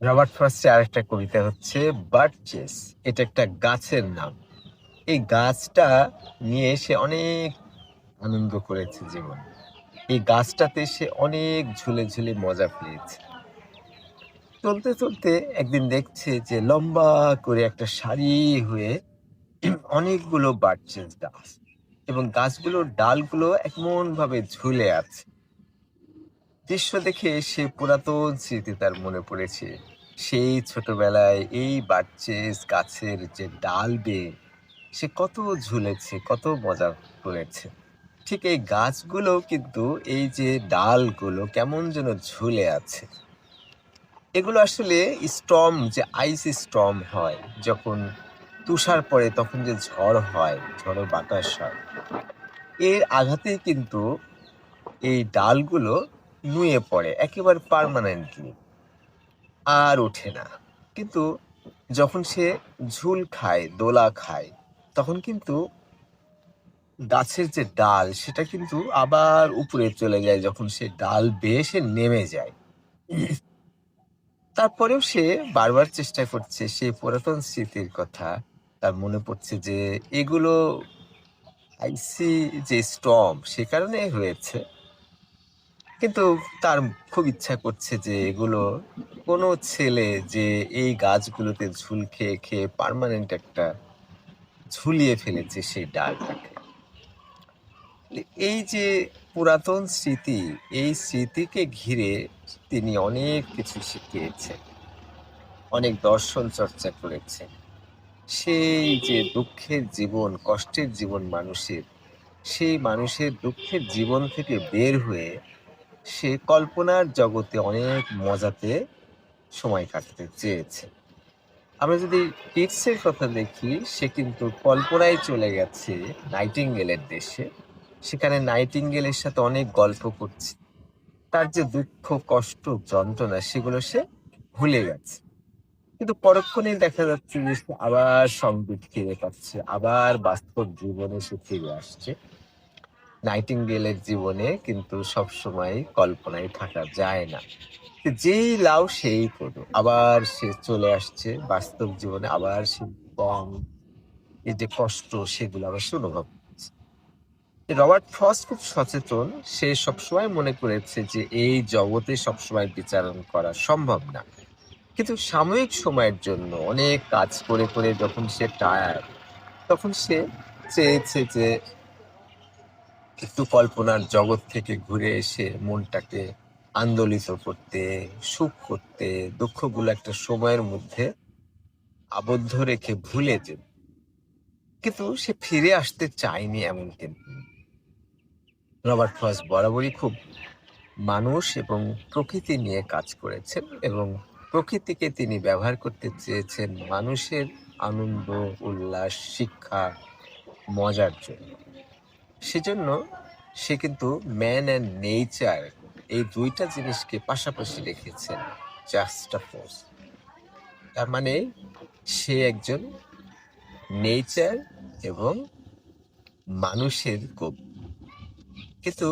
Robert ফ্রস্টের আরেকটা কবিতা হচ্ছে বার্চেস। এটা একটা গাছের নাম। এই গাছটা নিয়ে সে অনেক আনন্দ করেছে জীবন। এই গাছটাতে সে অনেক ঝুলে ঝুলে মজা পেয়েছে। চলতে চলতে একদিন দেখছে যে লম্বা করে একটা সারি হয়ে অনেকগুলো বার্চেস গাছ এবং গাছগুলোর ডালগুলো এমন ভাবে ঝুলে আছে। দৃশ্য দেখে সে পুরাতন স্মৃতি তার মনে পড়েছে। সেই ছোটবেলায় এই বার্চেস গাছের যে ডাল বেয়ে সে কত ঝুলেছে, কত মজা করেছে। ঠিক এই গাছগুলো কিন্তু এই যে ডালগুলো কেমন যেন ঝুলে আছে। এগুলো আসলে স্টম যে আইস স্টম হয়, যখন তুষার পড়ে তখন যে ঝড় হয়, ঝড়ো বাতাস হয়। এর আঘাতে কিন্তু এই ডালগুলো নুয়ে পড়ে, একেবারে পার্মানেন্টলি আর ওঠে না। কিন্তু যখন সে ঝুল খায়, দোলা খায়, তখন কিন্তু গাছের যে ডাল, সেটা কিন্তু আবার উপরে চলে যায় যখন সে ডাল বেয়ে সে নেমে যায়। তারপরেও সে বারবার চেষ্টা করছে, সে পুরাতন স্মৃতির কথা, তার মনে পড়ছে যে এগুলো আইসি যে স্টম সে কারণে হয়েছে। কিন্তু তার খুব ইচ্ছা করছে যে এগুলো কোনো ছেলে যে এই গাছগুলোতে ঝুল খেয়ে খেয়ে পার্মানেন্ট একটা ঝুলিয়ে ফেলেছে সেই ডালটাকে। এই যে পুরাতন স্মৃতি, এই স্মৃতিকে ঘিরে তিনি অনেক কিছু শিখিয়েছেন, অনেক দর্শন চর্চা করেছেন। সেই যে দুঃখের জীবন, কষ্টের জীবন মানুষের, সেই মানুষের দুঃখের জীবন থেকে বের হয়ে সে কল্পনার জগতে অনেক মজাতে সময় কাটাতে চেয়েছে। আমরা যদি কিডসের কথা দেখি, সে কিন্তু কল্পনায় চলে গেছে নাইটিঙ্গেলের দেশে। সেখানে নাইটিঙ্গেলের সাথে অনেক গল্প করছে। তার যে দুঃখ, কষ্ট, যন্ত্রণা, সেগুলো সে ভুলে গেছে। কিন্তু পরক্ষণে দেখা যাচ্ছে যে আবার সংগীত ফিরে পাচ্ছে, আবার বাস্তব জীবনে সে ফিরে আসছে। নাইটিঙ্গেলের জীবনে কিন্তু সবসময় কল্পনায় থাকা যায় না। যেই লাউ সেই করো আবার সে চলে আসছে বাস্তব জীবনে, আবার সে কম এই যে কষ্ট সেগুলো আবার সে অনুভব করছে। রবার্ট ফ্রস্ট খুব সচেতন। সে সবসময় মনে করেছে যে এই জগতে সবসময় বিচারণ করা সম্ভব না। কিন্তু সাময়িক সময়ের জন্য অনেক কাজ করে করে যখন সে টায়ার তখন সে চেয়েছে যে একটু কল্পনার জগৎ থেকে ঘুরে এসে মনটাকে আন্দোলিত করতে, সুখ করতে, দুঃখগুলো একটা সময়ের মধ্যে আবদ্ধ রেখে ভুলে যেত। কিন্তু সে ফিরে আসতে চায়নি এমন কিন্তু। রবার্ট ফ্রস্ট বরাবরই খুব মানুষ এবং প্রকৃতি নিয়ে কাজ করেছেন এবং প্রকৃতিকে তিনি ব্যবহার করতে চেয়েছেন মানুষের আনন্দ, উল্লাস, শিক্ষা, মজার জন্য। সেজন্য সে কিন্তু ম্যান অ্যান্ড নেচার এই দুইটা জিনিসকে পাশাপাশি রেখেছেন জাস্টাফোস তার মানে সে একজন নেচার এবং মানুষের কবি কিন্তু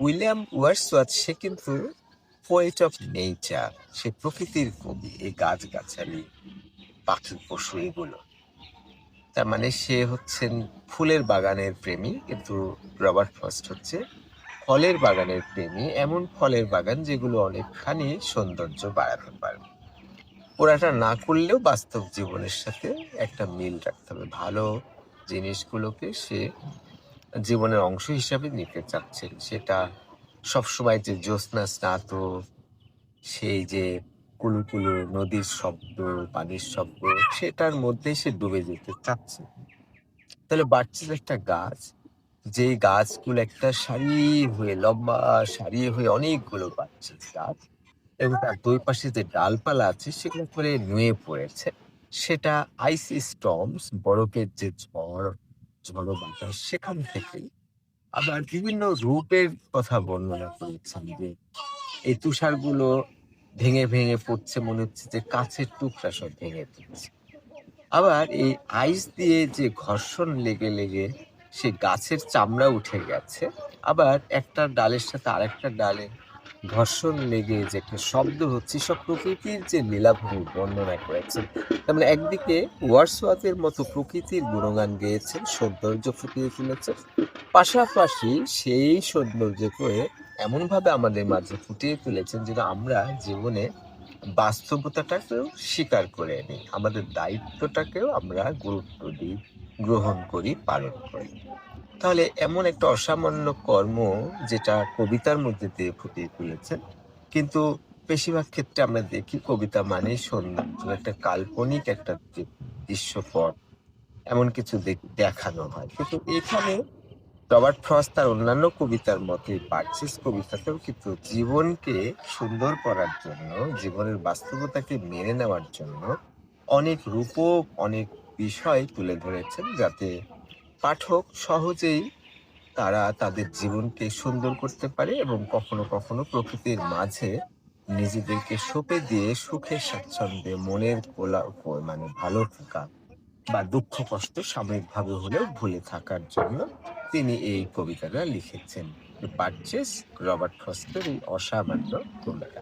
উইলিয়াম ওয়ার্সওয়ার্থ সে কিন্তু পোয়েট অফ নেচার সে প্রকৃতির কবি, এই গাছগাছালি পাখি পশু এগুলো। তার মানে সে হচ্ছেন ফুলের বাগানের প্রেমী, কিন্তু রবার্ট ফ্রস্ট হচ্ছে ফলের বাগানের প্রেমী, এমন ফলের বাগান যেগুলো অনেকখানি সৌন্দর্য বাড়াতে পারবে ওরাটা না করলেও বাস্তব জীবনের সাথে একটা মিল রাখতে হবে। ভালো জিনিসগুলোকে সে জীবনের অংশ হিসাবে নিতে চাচ্ছেন। সেটা সবসময় যে জ্যোৎস্না স্নাত, সেই যে কুলু কুলু নদীর শব্দ, পানির শব্দ, সেটার মধ্যে সে ডুবে যেতে চাচ্ছে। তাহলে বাড়ছে একটা গাছ, যেই গাছগুলো একটা সারি হয়ে, লম্বা সারি হয়ে অনেকগুলো বাড়ছে গাছ এবং তার দুই পাশে যে ডালপালা আছে, সেগুলো করে নুয়ে পড়েছে। সেটা আইস স্টর্মস বরফের যে ঝড় ঝড় বাতাস, সেখান থেকে আবার বিভিন্ন রূপের কথা বর্ণনা করেছেন যে, এই তুষারগুলো ভেঙে ভেঙে পড়ছে, মনে হচ্ছে যে কাছের টুকরা সব ভেঙে পড়ছে। আবার এই আইস দিয়ে যে ঘর্ষণ লেগে লেগে সে গাছের চামড়া উঠে গেছে, আবার একটা ডালের সাথে আরেকটা ডালে ঘর্ষণ লেগে যে একটা শব্দ হচ্ছে, সব প্রকৃতির যে লীলাভূমি বর্ণনা করেছেন। তার মানে একদিকে ওয়ার্সওয়াতের মতো প্রকৃতির গুণগান গেয়েছেন, সৌন্দর্য ফুটিয়ে তুলেছেন, পাশাপাশি সেই সৌন্দর্যকে এমনভাবে আমাদের মাঝে ফুটিয়ে তুলেছেন যেন আমরা জীবনে বাস্তবতাটাকেও স্বীকার করে নিই। আমাদের দায়িত্বটাকেও আমরা গুরুত্ব দিই, গ্রহণ করি, পালন করি। তাহলে এমন একটা অসামান্য কর্ম যেটা কবিতার মধ্যে দিয়ে ফুটিয়ে তুলেছেন, কিন্তু বেশিরভাগ ক্ষেত্রে আমরা দেখি কবিতা মানে সৌন্দর্য একটা কাল্পনিক একটা দৃশ্যপট, এমন কিছু দেখ- দেখানো হয়। কিন্তু এখানে রবার্ট ফ্রস্ট তার অন্যান্য কবিতার মতে পার্চেস কবিতাতেও কিন্তু জীবনকে সুন্দর করার জন্য, জীবনের বাস্তবতাকে মেনে নেওয়ার জন্য অনেক রূপক, অনেক বিষয় তুলে ধরেছেন যাতে পাঠক সহজেই তারা তাদের জীবনকে সুন্দর করতে পারে এবং কখনো কখনো প্রকৃতির মাঝে নিজেদেরকে সঁপে দিয়ে সুখে, স্বাচ্ছন্দ্যে মনের কোলা মানে ভালো থাকা বা দুঃখ কষ্ট সাময়িকভাবে হলেও ভুলে থাকার জন্য তিনি এই কবিতাটা লিখেছেন। পারচেস রবার্ট ফস্টের এই অসামান্য কবিতা